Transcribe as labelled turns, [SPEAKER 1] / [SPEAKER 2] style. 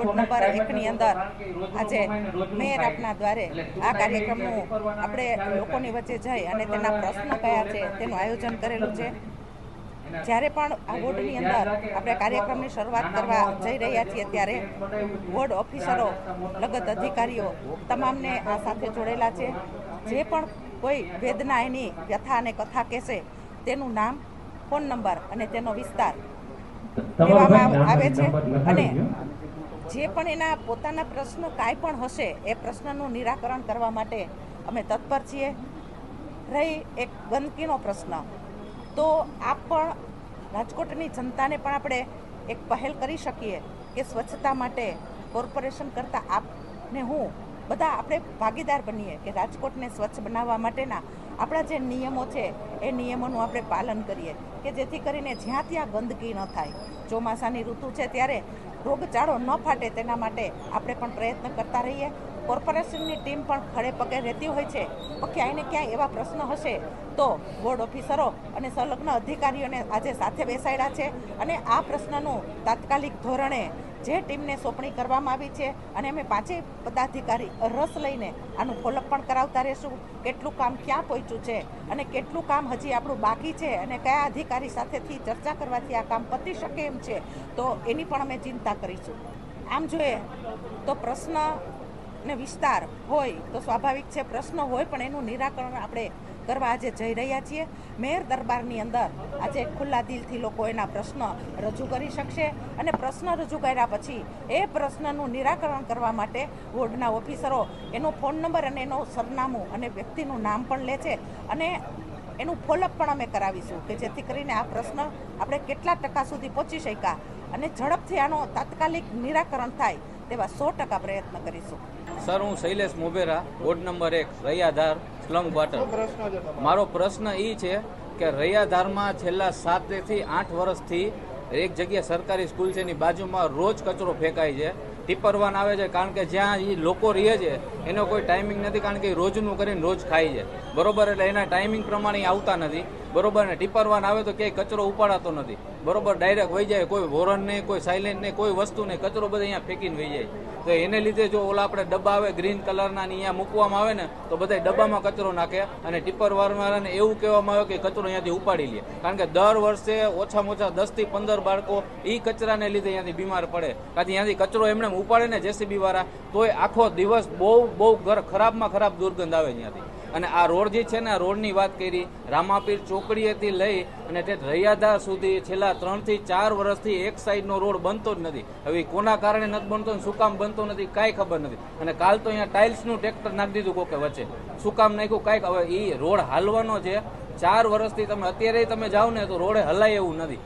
[SPEAKER 1] Ward number એકની અંદર આજે મેયર આપના દ્વારે આ કાર્યક્રમનું આપણે લોકોની વચ્ચે જઈ અને તેના પ્રશ્નો કયા છે? તેનું આયોજન કરેલું છે? જ્યારે પણ આ વોર્ડની અંદર આપણે કાર્યક્રમની શરૂઆત કરવા જઈ રહ્યા છીએ ત્યારે વોર્ડ ઓફિસરો લગત અધિકારીઓ તમામને આ સાથે જોડેલા છે. જે પણ કોઈ વેદના એની વ્યથા અને કથા કહેશે તેનું નામ ફોન નંબર અને તેનો વિસ્તાર કહેવામાં આવે છે અને જે પણ એના પોતાના પ્રશ્ન કાંઈ પણ હશે, એ પ્રશ્નનું નિરાકરણ કરવા માટે અમે તત્પર છીએ. રહી એક ગંદકીનો પ્રશ્ન. તો આપ પણ રાજકોટની જનતાને પણ આપણે એક પહેલ કરી શકીએ કે સ્વચ્છતા માટે કોર્પોરેશન કરતાં આપને હું બધા આપણે ભાગીદાર બનીએ કે રાજકોટને સ્વચ્છ બનાવવા માટેના આપણા જે નિયમો છે, એ નિયમોનું આપણે પાલન કરીએ કે જેથી કરીને જ્યાં ત્યાં ગંદકી ન થાય. ચોમાસાની ઋતુ છે ત્યારે રોગચાળો ન ફાટે તેના માટે આપણે પણ પ્રયત્ન કરતા રહીએ. કોર્પોરેશનની ટીમ પણ ખડે પગે રહેતી હોય છે. તો ક્યાંય ક્યાંય એવા પ્રશ્ન હશે તો બોર્ડ ઓફિસરો અને સંલગ્ન અધિકારીઓને આજે સાથે બેસાડ્યા છે અને આ પ્રશ્નનું તાત્કાલિક ધોરણે જે ટીમને સોંપણી કરવામાં આવી છે અને અમે પાંચેય પદાધિકારી રસ લઈને આનું ફોલોઅપ પણ કરાવતા રહીશું. કેટલું કામ ક્યાં પહોંચ્યું છે અને કેટલું કામ હજી આપણું બાકી છે અને કયા અધિકારી સાથેથી ચર્ચા કરવાથી આ કામ પતી શકે એમ છે, તો એની પણ અમે ચિંતા કરીશું. આમ જોઈએ તો પ્રશ્ન ને વિસ્તાર હોય તો સ્વાભાવિક છે, પ્રશ્ન હોય પણ એનું નિરાકરણ આપણે કરવા આજે જઈ રહ્યા છીએ. મેયર દરબારની અંદર આજે ખુલ્લા દિલથી લોકો એના પ્રશ્ન રજૂ કરી શકશે અને પ્રશ્ન રજૂ કર્યા પછી એ પ્રશ્નનું નિરાકરણ કરવા માટે વોર્ડના ઓફિસરો એનો ફોન નંબર અને એનું સરનામું અને વ્યક્તિનું નામ પણ લે છે અને એનું ફોલોઅપ પણ અમે કરાવીશું કે જેથી કરીને આ પ્રશ્ન આપણે કેટલા ટકા સુધી પહોંચી શક્યા અને ઝડપથી આનો તાત્કાલિક નિરાકરણ થાય તેવા સો ટકા પ્રયત્ન કરીશું.
[SPEAKER 2] સર, હું શૈલેષ મોભેરા, વોર્ડ નંબર એક, રૈયાધાર. સ્લમ ક્વાર્ટર મારો પ્રશ્ન એ છે કે રૈયાધારમાં છેલ્લા સાતથી આઠ વર્ષથી એક જગ્યાએ સરકારી સ્કૂલ છે એની બાજુમાં રોજ કચરો ફેંકાય છે. ટીપર વાન આવે છે કારણ કે જ્યાં એ લોકો રહે છે એનો કોઈ ટાઈમિંગ નથી કારણ કે એ રોજનું કરીને રોજ ખાય છે. બરોબર એટલે એના ટાઈમિંગ પ્રમાણે આવતા નથી. બરોબર ને ટીપર વાન આવે તો ક્યાંય કચરો ઉપાડાતો નથી. બરોબર ડાયરેક્ટ વહી જાય, કોઈ વોરન નહીં, કોઈ સાયલેન્ટ નહીં, કોઈ વસ્તુ નહીં, કચરો બધો અહીંયા ફેંકીને વહી જાય. તો એને લીધે જો ઓલા આપણે ડબ્બા આવે ગ્રીન કલરના અહીંયા મૂકવામાં આવે ને, તો બધા ડબ્બામાં કચરો નાખે અને ટીપર વાળાને એવું કહેવામાં આવે કે કચરો અહીંયાથી ઉપાડી લે. કારણ કે દર વર્ષે ઓછામાં ઓછા દસથી પંદર બાળકો એ કચરાને લીધે અહીંયાથી બીમાર પડે. કાંથી અહીંયાથી કચરો એમને ઉપાડે ને જેસીબી વાળા, તોય આખો દિવસ બહુ બહુ ઘર ખરાબમાં ખરાબ દુર્ગંધ આવે અહીંયાથી. અને આ રોડ જે છે ને રોડની વાત કરી, રામાપીર ચોકડીએથી લઈ અને તે રૈયાધાર સુધી છેલ્લા ત્રણથી ચાર વર્ષથી એક સાઈડનો રોડ બનતો જ નથી. હવે કોના કારણે નથી બનતો શું કામ બનતો નથી, કાંઈ ખબર નથી. અને કાલ તો અહીંયા ટાઇલ્સનું ટ્રેક્ટર નાખી દીધું કોકે વચ્ચે. શું કામ નાખ્યું, કાંઈક હવે એ રોડ હાલવાનો છે. ચાર વર્ષથી તમે, અત્યારે તમે જાઓ ને તો રોડે હલાય એવું નથી.